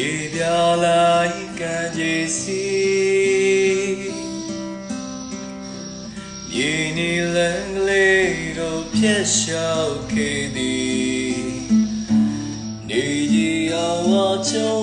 ရေပြာလာဤကံကြီးစီမြေနီလန်ကလေးတို့ဖြတ်လျှောက်ခဲ့သည်နေကြီးအောင်ဝချုံ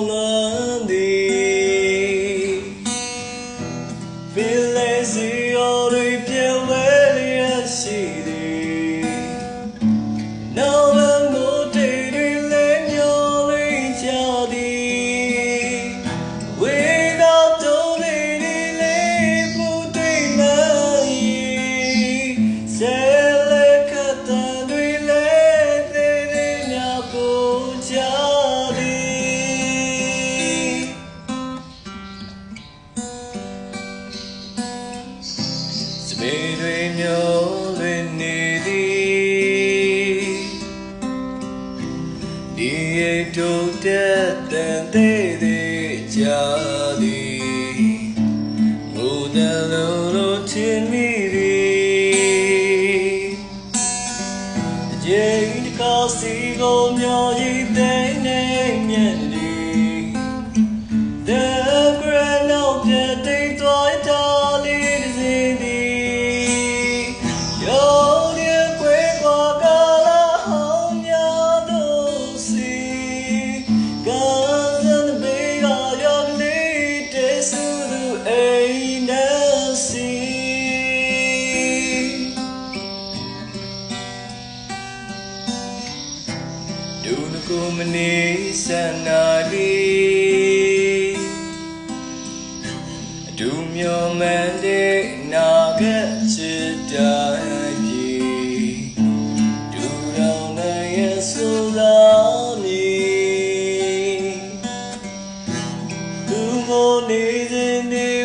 စပေတွေမျိုးလွင်နေသည်ဒီအိတ်တို့တဲ့တန်သေးသေးကြသည်ငိုတယ်လို့လို့ထင်မိသည်အကျဉ်းတစ်ခါစီကိုမျောရည်သိ ဒုနကုမနေဆန္နာတိအဒုမျောမန်တဲ့နာကချစ်တိုင်းပြည်ဒုရောင်နိုင်ရဆူလာမီဒုမောနေစဉ်နေ